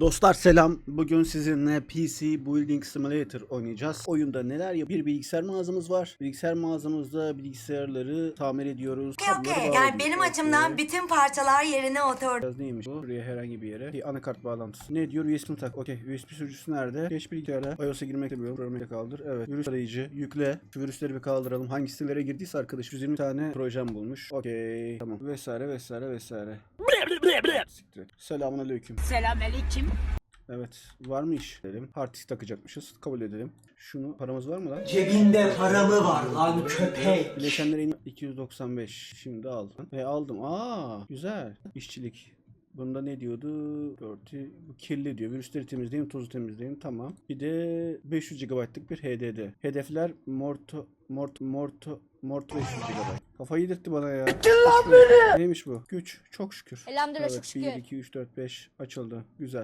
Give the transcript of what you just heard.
Dostlar selam. Bugün sizinle PC Building Simulator oynayacağız. Oyunda neler yap? Bir bilgisayar mağazamız var. Bilgisayar mağazamızda bilgisayarları tamir ediyoruz. Okey okey. Yani benim açımdan bütün parçalar yerine oturdu. Biraz neymiş bu? Buraya herhangi bir yere. Bir anakart bağlantısı. Ne diyor? USB tak. Okey. USB sürücüsü nerede? Geç bilgisayarda. iOS'a girmek istemiyorum. Programı kaldır. Evet. Virüs arayıcı. Yükle. Şu virüsleri bir kaldıralım. Hangi sitelere girdiyse arkadaş 120 tane projem bulmuş. Okey. Tamam. Vesaire vesaire vesaire. Siktir et. Selamun aleyküm. Selamünaleyküm. Evet. Var mı iş? Dedim. Hard disk takacakmışız. Kabul edelim. Şunu paramız var mı lan? Cebinde para mı var lan köpek? Bileşenlere in- 295. Şimdi aldım. E aldım. Aa güzel. İşçilik. Bunda ne diyordu? Örtü bu kirli diyor. Virüsleri temizleyin, tozu temizleyin. Tamam. Bir de 500 GB'lık bir HDD. Hedefler Morto Mort Morto Mort 500 GB. Kafayı yedirtti bana ya. Neymiş bu? Güç. Çok şükür. Elhamdülillah, evet, çok şükür. 1, 2, 3, 4, 5 açıldı. Güzel.